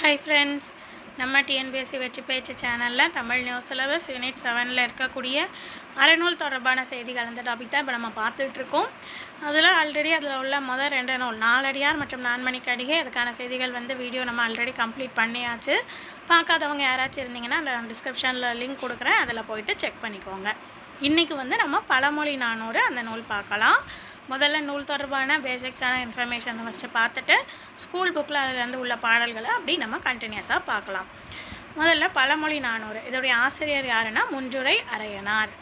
Hi friends நம்ம TNPSC வெற்றி பேச்சு சேனலில் தமிழ் நியூஸ் சிலபஸ் யூனிட் செவனில் இருக்கக்கூடிய அறநூல் தொடர்பான செய்திகள் அந்த டாபிக் தான் இப்போ நம்ம பார்த்துட்ருக்கோம் அதில் ஆல்ரெடி அதில் உள்ள முதல் ரெண்டு நூல் நாலடியார் மற்றும் நான்மணிக்கடிகை அதுக்கான செய்திகள் வந்து வீடியோ நம்ம ஆல்ரெடி கம்ப்ளீட் பண்ணியாச்சு. பார்க்காதவங்க யாராச்சும் இருந்தீங்கன்னா அந்த டிஸ்கிரிப்ஷனில் லிங்க் கொடுக்குறேன். அதில் போயிட்டு செக் பண்ணிக்கோங்க. இன்றைக்கி வந்து நம்ம பழமொழி நானூறு அந்த நூல் பார்க்கலாம். முதல்ல நூல் தொடர்பான பேசிக்ஸான இன்ஃபர்மேஷன் ஃபஸ்ட்டு பார்த்துட்டு ஸ்கூல் புக்கில் அதுலேருந்து உள்ள பாடல்களை அப்படி நம்ம கண்டினியூஸாக பார்க்கலாம். முதல்ல பழமொழி நானூறு. இதோடைய ஆசிரியர் யாருன்னா? முஞ்சுரை அரையனார்.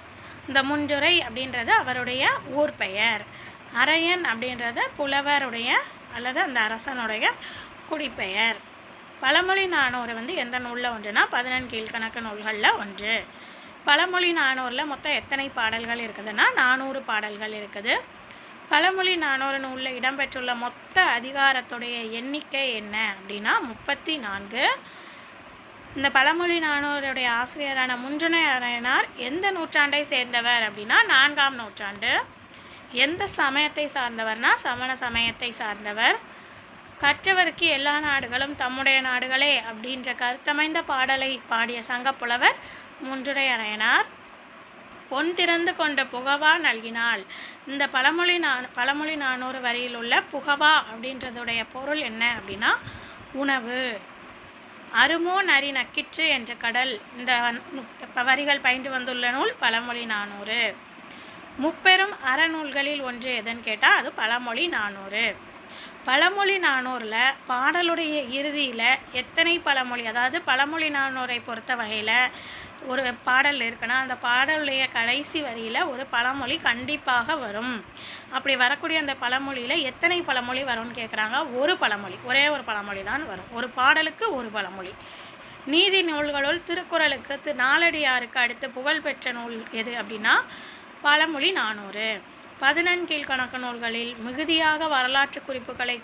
இந்த முஞ்சுரை அப்படின்றது அவருடைய ஊர் பெயர். அரையன் அப்படின்றது புலவருடைய அல்லது அந்த அரசனுடைய குடிப்பெயர். பழமொழி நானூறு வந்து எந்த நூலில் ஒன்றுனா பதினெண் கீழ்கணக்கு நூல்களில் ஒன்று. பழமொழி நானூறில் மொத்தம் எத்தனை பாடல்கள் இருக்குதுன்னா? நானூறு பாடல்கள் இருக்குது. பழமொழி நானூறு நூலில் இடம்பெற்றுள்ள மொத்த அதிகாரத்துடைய எண்ணிக்கை என்ன அப்படின்னா முப்பத்தி நான்கு. இந்த பழமொழி நானூருடைய ஆசிரியரான முன்றுணை அரையனார் எந்த நூற்றாண்டை சேர்ந்தவர் அப்படின்னா நான்காம் நூற்றாண்டு. எந்த சமயத்தை சார்ந்தவர்னா சமண சமயத்தை சார்ந்தவர். கற்றவருக்கு எல்லா நாடுகளும் தம்முடைய நாடுகளே அப்படின்ற கருத்தமைந்த பாடலை பாடிய சங்கப்புலவர் முன்றுரை அரையனார் பொன் திறந்து கொண்ட புகவா நல்கினாள். இந்த பழமொழி நான் பழமொழி நானூறு வரியில் உள்ள புகவா அப்படின்றதுடைய பொருள் என்ன அப்படின்னா உணவு. அருமோ நரி நக்கிற்று என்ற கடல். இந்த வரிகள் பயின்று வந்துள்ள நூல் பழமொழி நானூறு. முப்பெரும் அறநூல்களில் ஒன்று எதுன்னு கேட்டால் அது பழமொழி நானூறு. பழமொழி நானூறில் பாடலுடைய இறுதியில் எத்தனை பழமொழி அதாவது பழமொழி நானூரை பொறுத்த வகையில் ஒரு பாடல் இருக்குன்னா அந்த பாடலுடைய கடைசி வரியில் ஒரு பழமொழி கண்டிப்பாக வரும். அப்படி வரக்கூடிய அந்த பழமொழியில் எத்தனை பழமொழி வரும்னு கேட்குறாங்க ஒரு பழமொழி ஒரே ஒரு பழமொழி தான் வரும். ஒரு பாடலுக்கு ஒரு பழமொழி. நீதி நூல்களுள் திருக்குறளுக்கு திரு நாலடியாருக்கு அடுத்து புகழ்பெற்ற நூல் எது அப்படின்னா பழமொழி நானூறு. பதினெண்கீழ்கணக்கு நூல்களில் மிகுதியாக வரலாற்று குறிப்புகளை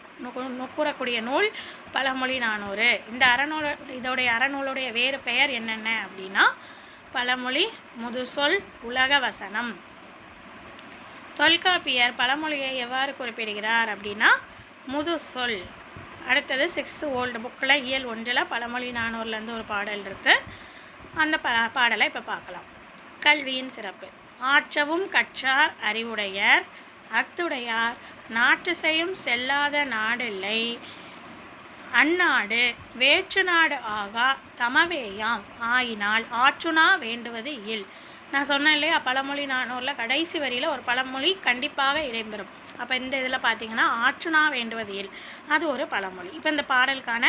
கூறக்கூடிய நூல் பழமொழி நானூறு. இந்த அறநூல் இதோடைய அறநூலுடைய வேறு பெயர் என்னென்ன அப்படின்னா பழமொழி முதுசொல் உலக வசனம். தொல்காப்பியர் பழமொழியை எவ்வாறு குறிப்பிடுகிறார் அப்படின்னா முதுசொல். அடுத்தது சிக்ஸ்த்து ஓல்டு புக்கில் இயல் ஒன்றில் பழமொழி நானூறுலேருந்து ஒரு பாடல் இருக்குது அந்த ப பாடலை இப்போ பார்க்கலாம். கல்வியின் சிறப்பு. ஆற்றவும் கற்றார் அறிவுடையர். அத்துடையார் நாட்டு செய்யும் செல்லாத நாடில்லை. அந்நாடு வேற்று நாடு ஆகா தமவேயாம். ஆயினால் ஆற்றுனா வேண்டுவது இல். நான் சொன்னேன் இல்லையா பழமொழி நானூரில் கடைசி வரியில் ஒரு பழமொழி கண்டிப்பாக இடம்பெறும். அப்போ இந்த இதில் பார்த்தீங்கன்னா ஆற்றுனா வேண்டுவது இல். அது ஒரு பழமொழி. இப்போ இந்த பாடலுக்கான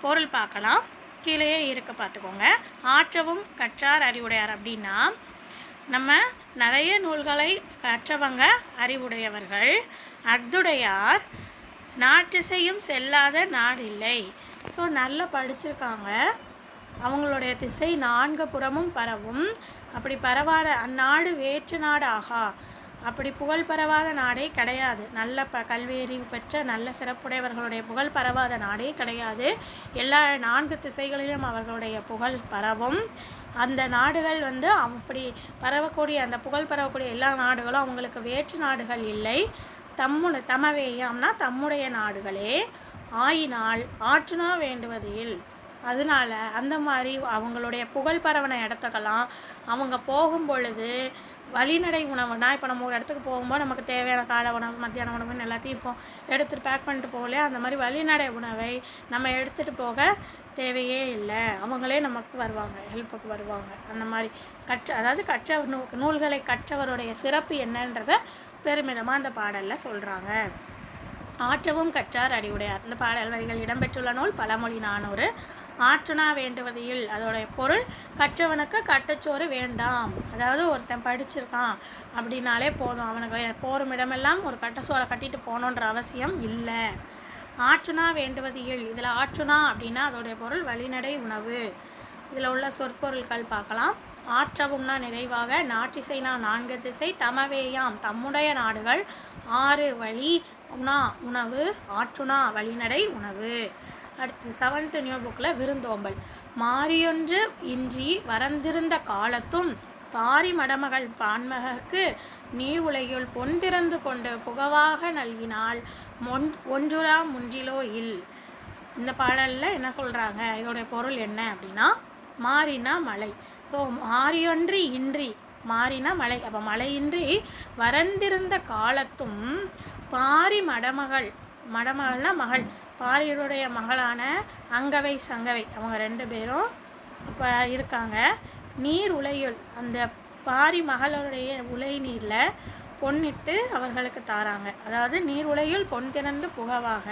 பொருள் பார்க்கலாம். கீழேயே இருக்க பார்த்துக்கோங்க ஆற்றவும் கற்றார் அறிவுடையார் அப்படின்னா நம்ம நிறைய நூல்களை கற்றவங்க அறிவுடையவர்கள். அக்துடையார் நாட்டிசையும் செல்லாத நாடு இல்லை ஸோ நல்லா படிச்சிருக்காங்க. அவங்களுடைய திசை நான்கு புறமும் பரவும். அப்படி பரவாத அந்நாடு வேற்று நாடு ஆகா அப்படி புகழ் பரவாத நாடே கிடையாது. நல்ல ப கல்வி அறிவு பெற்ற நல்ல சிறப்புடையவர்களுடைய புகழ் பரவாத நாடே கிடையாது. எல்லா நான்கு திசைகளிலும் அவர்களுடைய புகழ் பரவும். அந்த நாடுகள் வந்து அப்படி பரவக்கூடிய அந்த புகழ் பரவக்கூடிய எல்லா நாடுகளும் அவங்களுக்கு வேற்று நாடுகள் இல்லை. தம்முடைய தமவேயம்னா தம்முடைய நாடுகளே. ஆயினால் ஆற்றுனா வேண்டுவதில். அதனால அந்த மாதிரி அவங்களுடைய புகழ் பரவன இடத்துக்கெல்லாம் அவங்க போகும் பொழுது வழிநடை உணவுனா இப்போ நம்ம ஒரு இடத்துக்கு போகும்போது நமக்கு தேவையான காலை உணவு மத்தியான உணவுன்னு எல்லாத்தையும் இப்போ எடுத்துகிட்டு பேக் பண்ணிட்டு போகல அந்த மாதிரி வழிநடை உணவை நம்ம எடுத்துகிட்டு போக தேவையே இல்லை. அவங்களே நமக்கு வருவாங்க ஹெல்ப்புக்கு வருவாங்க. அந்த மாதிரி கற்ற அதாவது கற்ற நூ நூல்களை கற்றவருடைய சிறப்பு என்னன்றத பெருமிதமாக அந்த பாடலில் சொல்கிறாங்க ஆற்றவும் கற்றார் அடிவுடையார். இந்த பாடல் வரிகள் இடம்பெற்றுள்ள நூல் பழமொழி நானூறு. ஆற்றுனா வேண்டுவதில் அதோடைய பொருள் கற்றவனுக்கு கட்டச்சோறு வேண்டாம். அதாவது ஒருத்தன் படிச்சிருக்கான் அப்படின்னாலே போதும். அவனுக்கு போரும் இடமெல்லாம் ஒரு கட்டச்சோரை கட்டிட்டு போகணுன்ற அவசியம் இல்லை. ஆற்றுனா வேண்டுவது இல் இதில் ஆற்றுனா அப்படின்னா அதோடைய பொருள் வழிநடை உணவு. இதில் உள்ள சொற்பொருட்கள் பார்க்கலாம். ஆற்றவும்னா நிறைவாக நாட்டிசைனா நான்கு திசை தமவேயாம் தம்முடைய நாடுகள் ஆறு வழி உணா உணவு ஆற்றுனா வழிநடை உணவு. அடுத்து செவன்த் நியூ புக்கில் விருந்தோம்பல். மாறியொன்று இன்றி வரந்திருந்த காலத்தும் பாரி மடமகள் பான்மகற்கு நீர் உலகில் பொன் திறந்து கொண்டு புகவாக நல்கினால் மொன் ஒன்றுரா முன்றிலோ இல். இந்த பாடலில் என்ன சொல்கிறாங்க இதோடைய பொருள் என்ன அப்படின்னா மாறினா மழை. ஸோ மாறியொன்றி இன்றி மாறினா மழை. அப்போ மழையின்றி வறந்திருந்த காலத்தும் பாரி மடமகள் மடமகள்னா மகள். பாரியுடைய மகளான அங்கவை சங்கவை. அவங்க ரெண்டு பேரும் இப்போ இருக்காங்க. நீர் உலையுள் அந்த பாரி மகளுடைய உலை நீரில் பொன்னிட்டு அவர்களுக்கு தாராங்க. அதாவது நீர் உலையுள் பொன் திறந்து புகவாக.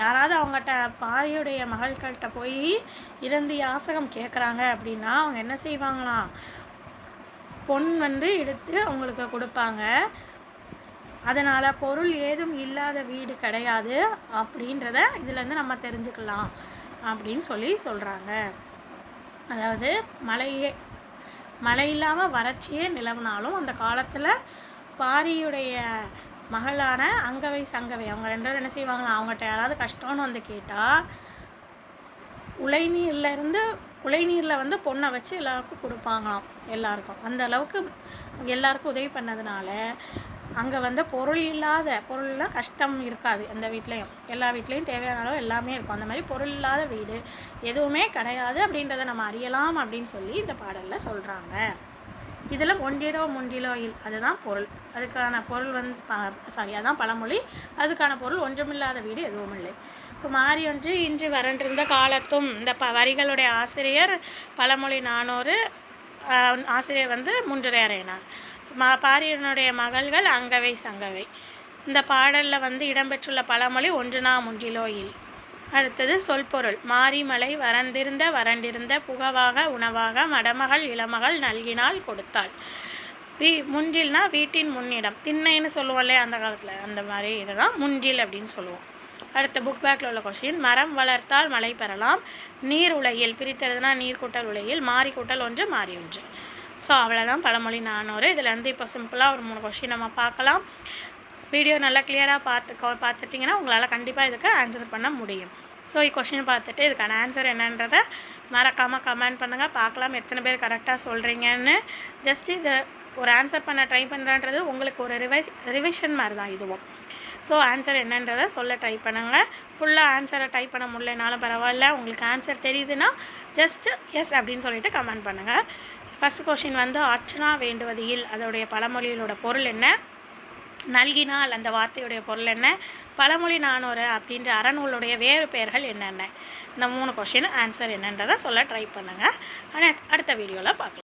யாராவது அவங்ககிட்ட பாரியுடைய மகள்கள்கிட்ட போய் இருந்து யாசகம் கேட்குறாங்க அப்படின்னா அவங்க என்ன செய்வாங்களாம் பொன் வந்து எடுத்து அவங்களுக்கு கொடுப்பாங்க. அதனால் பொருள் ஏதும் இல்லாத வீடு கிடையாது அப்படின்றத இதுலேருந்து நம்ம தெரிஞ்சுக்கலாம் அப்படின்னு சொல்லி சொல்கிறாங்க அதாவது மழையே மழை இல்லாமல் வறட்சியே நிலவுனாலும் அந்த காலத்தில் பாரியுடைய மகளான அங்கவை சங்கவை அவங்க ரெண்டு பேரும் என்ன செய்வாங்களா அவங்ககிட்ட யாராவது கஷ்டம்னு வந்து கேட்டால் உலைநீர்லேருந்து உலைநீரில் வந்து பொண்ணை வச்சு எல்லாருக்கும் கொடுப்பாங்களாம் எல்லாருக்கும். அந்த அளவுக்கு எல்லாருக்கும் உதவி பண்ணதுனால அங்கே வந்து பொருள் இல்லாத பொருள்லாம் கஷ்டம் இருக்காது அந்த வீட்லேயும். எல்லா வீட்லேயும் தேவையான அளவு எல்லாமே இருக்கும். அந்த மாதிரி பொருள் இல்லாத வீடு எதுவுமே கிடையாது அப்படின்றத நம்ம அறியலாம் அப்படின்னு சொல்லி இந்த பாடலில் சொல்கிறாங்க இதில் ஒன்றிலோ முன்றிலோ இல் அதுதான் பொருள். அதுக்கான பொருள் வந்து சாரி அதான் பழமொழி. அதுக்கான பொருள் ஒன்றுமில்லாத வீடு எதுவும் இல்லை. இப்போ மாறி ஒன்று இன்று வறண்டிருந்த காலத்தும் இந்த ப வரிகளுடைய ஆசிரியர் பழமொழி நானூறு ஆசிரியர் வந்து முன்றுரையறையினார் மா பாரியனுடைய மகள்கள் அங்கவை சங்கவை. இந்த பாடலில் வந்து இடம்பெற்றுள்ள பழமொழி ஒன்றுனா முன்றிலோயில் அடுத்தது சொல்பொருள். மாரிமலை வறண்டிருந்த வறண்டிருந்த புகவாக உணவாக மடமகள் இளமகள் நல்கினால் கொடுத்தாள். வீ முன்றில்னா வீட்டின் முன்னிடம். திண்ணைன்னு சொல்லுவோம் இல்லையா அந்த காலத்தில். அந்த மாதிரி இதுதான் முன்றில் அப்படின்னு சொல்லுவோம். அடுத்த புக் பேக்கில் உள்ள கொஸ்டின் மரம் வளர்த்தால் மழை பெறலாம். நீர் உலையில் பிரித்தெழுதுனா நீர் கூட்டல் உலையில் மாறி கூட்டல் ஒன்று மாறி ஒன்று. ஸோ அவ்வளோதான் பழமொழி நானூறு இதுலேருந்து இப்போ சிம்பிளாக ஒரு மூணு கொஷின் நம்ம பார்க்கலாம். வீடியோ நல்லா கிளியராக பார்த்து பார்த்துட்டிங்கன்னா உங்களால் கண்டிப்பாக இதுக்கு ஆன்சர் பண்ண முடியும். ஸோ கொஷின் பார்த்துட்டு இதுக்கான ஆன்சர் என்னன்றதை மறக்காமல் கமெண்ட் பண்ணுங்கள் பார்க்கலாம் எத்தனை பேர் கரெக்டாக சொல்கிறீங்கன்னு ஜஸ்ட் இதை ஒரு ஆன்சர் பண்ண ட்ரை பண்ணுறன்றது உங்களுக்கு ஒரு ரிவை ரிவிஷன் மாதிரி தான் இதுவும். ஸோ ஆன்சர் என்னன்றதை சொல்ல ட்ரை பண்ணுங்கள் ஃபுல்லாக ஆன்சரை டைப் பண்ண முடியலனாலும் பரவாயில்ல. உங்களுக்கு ஆன்சர் தெரியுதுன்னா ஜஸ்ட்டு எஸ் அப்படின்னு சொல்லிட்டு கமெண்ட் பண்ணுங்கள் ஃபஸ்ட் கொஷின் வந்து அர்ச்சனா வேண்டுவது இல் அதோடைய பழமொழியினோட பொருள் என்ன? நல்கினால் அந்த வார்த்தையுடைய பொருள் என்ன? பழமொழி நானூறு அப்படின்ற அறநூலுடைய வேறு பெயர்கள் என்னென்ன? இந்த மூணு கொஷின் ஆன்சர் என்னன்றதை சொல்ல ட்ரை பண்ணுங்கள் ஆனால் அடுத்த வீடியோவில் பார்க்கலாம்.